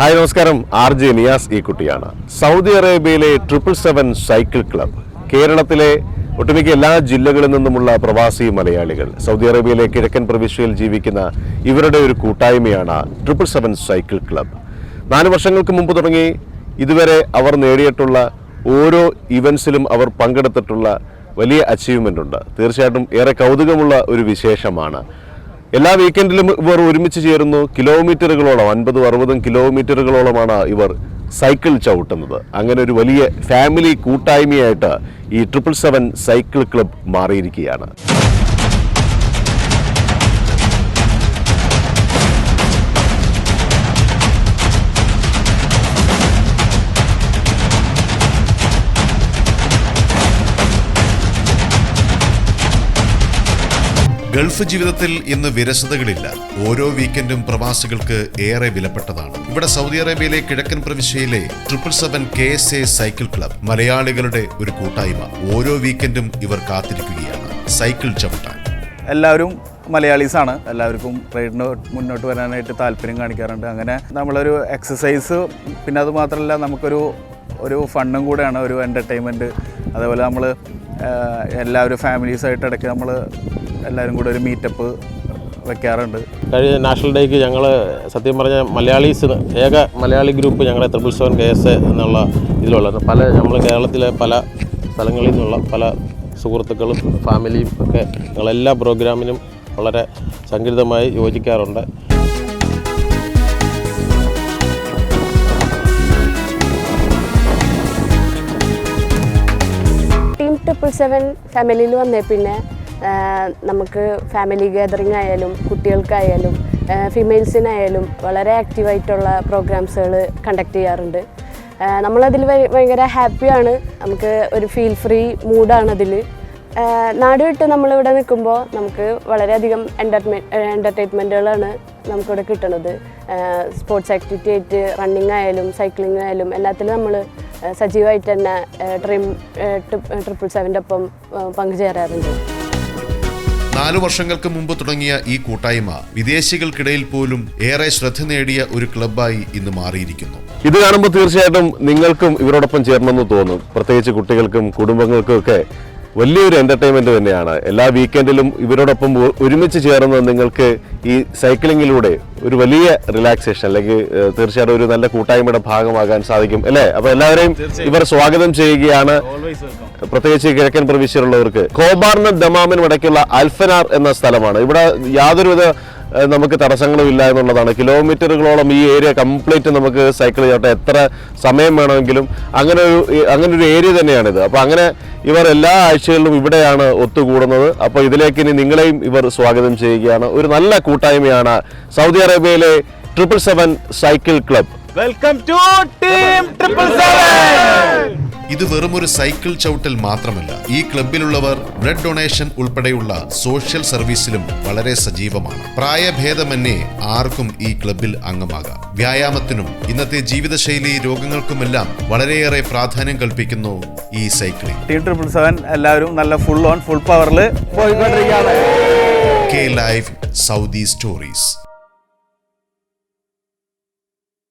Hi നമസ്കാരം. R J Niyas ഈ കുട്ടിയാണ്. സൗദി അറേബ്യയിലെ ട്രിപ്പിൾ സെവൻ സൈക്കിൾ ക്ലബ്ബ് കേരളത്തിലെ ഒട്ടുമിക്ക എല്ലാ ജില്ലകളിൽ നിന്നുമുള്ള പ്രവാസി മലയാളികൾ സൗദി അറേബ്യയിലെ കിഴക്കൻ പ്രവിശ്യയിൽ ജീവിക്കുന്ന ഇവരുടെ ഒരു കൂട്ടായ്മയാണ് ട്രിപ്പിൾ സെവൻ സൈക്കിൾ ക്ലബ്ബ് നാല് വർഷങ്ങൾക്ക് മുമ്പ് തുടങ്ങി ഇതുവരെ അവർ നേടിയിട്ടുള്ള ഓരോ ഇവൻസിലും അവർ പങ്കെടുത്തിട്ടുള്ള വലിയ അച്ചീവ്മെന്റ് ഉണ്ട്. തീർച്ചയായിട്ടും ഏറെ കൗതുകമുള്ള ഒരു വിശേഷമാണ് എല്ലാ വീക്കെൻഡിലും ഇവർ ഒരുമിച്ച് ചേരുന്നു. കിലോമീറ്ററുകളോളം അൻപതും അറുപതും കിലോമീറ്ററുകളോളമാണ് ഇവർ സൈക്കിൾ ചവിട്ടുന്നത്. അങ്ങനെ ഒരു വലിയ ഫാമിലി കൂട്ടായ്മയായിട്ട് ഈ ട്രിപ്പിൾ സെവൻ സൈക്കിൾ ക്ലബ് മാറിയിരിക്കുകയാണ്. ഗൾഫ് ജീവിതത്തിൽ ഇന്ന് വിരസതകളില്ല. ഓരോ വീക്കെൻഡും പ്രവാസികൾക്ക് ഏറെ വിലപ്പെട്ടതാണ്. ഇവിടെ സൗദി അറേബ്യയിലെ കിഴക്കൻ പ്രവിശ്യയിലെ triple seven K S A cycle club മലയാളികളുടെ ഒരു കൂട്ടായ്മ. ഓരോ വീക്കെൻഡും ഇവർ കാത്തിരിക്കുകയാണ്. സൈക്കിൾ ചവിട്ടാൻ. എല്ലാവരും മലയാളീസാണ് എല്ലാവർക്കും റൈഡിന് മുന്നോട്ട് വരാനായിട്ട് താല്പര്യം കാണിക്കാറുണ്ട്. അങ്ങനെ നമ്മളൊരു എക്സസൈസ് പിന്നെ അത് മാത്രമല്ല നമുക്കൊരു ഒരു ഫണ്ണും കൂടെയാണ് ഒരു എന്റർടൈൻമെന്റ് അതേപോലെ നമ്മൾ എല്ലാവരും ഫാമിലീസായിട്ട് ഇടയ്ക്ക് നമ്മൾ എല്ലാവരും കൂടെ ഒരു മീറ്റപ്പ് വെക്കാറുണ്ട്. കഴിഞ്ഞ നാഷണൽ ഡേക്ക് ഞങ്ങൾ സത്യം പറഞ്ഞ മലയാളീസ് ഏക മലയാളി ഗ്രൂപ്പ് ഞങ്ങളുടെ ത്രിപിൾ സെവൻ കെ എസ് എന്നുള്ള ഇതിലുള്ള. പല നമ്മൾ കേരളത്തിലെ പല സ്ഥലങ്ങളിൽ നിന്നുള്ള പല സുഹൃത്തുക്കളും ഫാമിലിയും ഒക്കെ ഞങ്ങളെല്ലാ പ്രോഗ്രാമിനും വളരെ സംഘടിതമായി യോജിക്കാറുണ്ട്. ടീം ട്രിപ്പിൾ സെവൻ ഫാമിലിയിൽ വന്നേ പിന്നെ നമുക്ക് ഫാമിലി ഗാദറിംഗ് ആയാലും കുട്ടികൾക്കായാലും ഫിമെയിൽസിനായാലും വളരെ ആക്റ്റീവായിട്ടുള്ള പ്രോഗ്രാംസുകൾ കണ്ടക്ട് ചെയ്യാറുണ്ട്. നമ്മളതിൽ ഭയ- ഭയങ്കര ഹാപ്പിയാണ് നമുക്ക് ഒരു ഫീൽ ഫ്രീ മൂഡാണ് അതിൽ. നാട് വിട്ട് നമ്മളിവിടെ നിൽക്കുമ്പോൾ നമുക്ക് വളരെയധികം എന്റർമെ എന്റർടൈൻമെന്റുകളാണ് നമുക്കിവിടെ കിട്ടുന്നത് സ്പോർട്സ് ആക്ടിവിറ്റി ആയിട്ട് റണ്ണിങ് ആയാലും സൈക്ലിംഗ് ആയാലും എല്ലാത്തിലും നമ്മൾ സജീവമായിട്ട് തന്നെ ട്രിം ട്രിപ്പിൾ സെവന്റെ ഒപ്പം പങ്കുചേരാറുണ്ട്. നാലു വർഷങ്ങൾക്ക് മുമ്പ് തുടങ്ങിയ ഈ കൂട്ടായ്മ വിദേശികൾക്കിടയിൽ പോലും ഏറെ ശ്രദ്ധ നേടിയ ഒരു ക്ലബ്ബായി ഇന്ന് മാറിയിരിക്കുന്നു. ഇത് കാണുമ്പോൾ തീർച്ചയായിട്ടും നിങ്ങൾക്കും ഇവരോടൊപ്പം ചേരണമെന്ന് തോന്നും. പ്രത്യേകിച്ച് കുട്ടികൾക്കും കുടുംബങ്ങൾക്കും ഒക്കെ വലിയൊരു എന്റർടൈൻമെന്റ് തന്നെയാണ്. എല്ലാ വീക്കെൻഡിലും ഇവരോടൊപ്പം ഒരുമിച്ച് ചേർന്ന് നിങ്ങൾക്ക് ഈ സൈക്ലിങ്ങിലൂടെ ഒരു വലിയ റിലാക്സേഷൻ അല്ലെങ്കിൽ തീർച്ചയായിട്ടും ഒരു നല്ല കൂട്ടായ്മയുടെ ഭാഗമാകാൻ സാധിക്കും. അല്ലേ? അപ്പോൾ എല്ലാവരെയും ഇവർ സ്വാഗതം ചെയ്യുകയാണ്. പ്രത്യേകിച്ച് കിഴക്കൻ പ്രവിശ്യയിലുള്ളവർക്ക്. കോബാറിനും ദമാമിനും ഇടയ്ക്കുള്ള അൽഫനാർ എന്ന സ്ഥലമാണ്. ഇവിടെ യാതൊരുവിധ നമുക്ക് തടസ്സങ്ങളും ഇല്ല എന്നുള്ളതാണ്. കിലോമീറ്ററുകളോളം ഈ ഏരിയ കംപ്ലീറ്റ് നമുക്ക് സൈക്കിൾ ചെയ്യട്ടെ എത്ര സമയം വേണമെങ്കിലും അങ്ങനെ ഒരു അങ്ങനെ ഒരു ഏരിയ തന്നെയാണിത്. അപ്പോൾ അങ്ങനെ ഇവർ എല്ലാ ആഴ്ചകളിലും ഇവിടെയാണ് ഒത്തുകൂടുന്നത്. അപ്പോൾ ഇതിലേക്ക് ഇനി നിങ്ങളെയും ഇവർ സ്വാഗതം ചെയ്യുകയാണ്. ഒരു നല്ല കൂട്ടായ്മയാണ് സൗദി അറേബ്യയിലെ triple seven cycle club. Welcome to team triple seven ഇത് വെറും ഒരു സൈക്കിൾ ചവിട്ടൽ മാത്രമല്ല ഈ ക്ലബിലുള്ളവർ ബ്ലഡ് ഡൊണേഷൻ ഉൾപ്പെടെയുള്ള സോഷ്യൽ സർവീസിലും വളരെ സജീവമാണ്. പ്രായഭേദമന്യേ ആർക്കും ഈ ക്ലബിൽ അംഗമാകാം. വ്യായാമത്തിനും ഇന്നത്തെ ജീവിതശൈലി രോഗങ്ങൾക്കുമെല്ലാം വളരെയേറെ പ്രാധാന്യം കൽപ്പിക്കുന്നു ഈ സൈക്ലിംഗ്. ടീം ട്രിപ്പിൾ സെവൻ എല്ലാവരും നല്ല ഫുൾ ഓൺ ഫുൾ പവറിൽ പോയിക്കൊണ്ടിരിക്കുകയാണ്. K live Saudi stories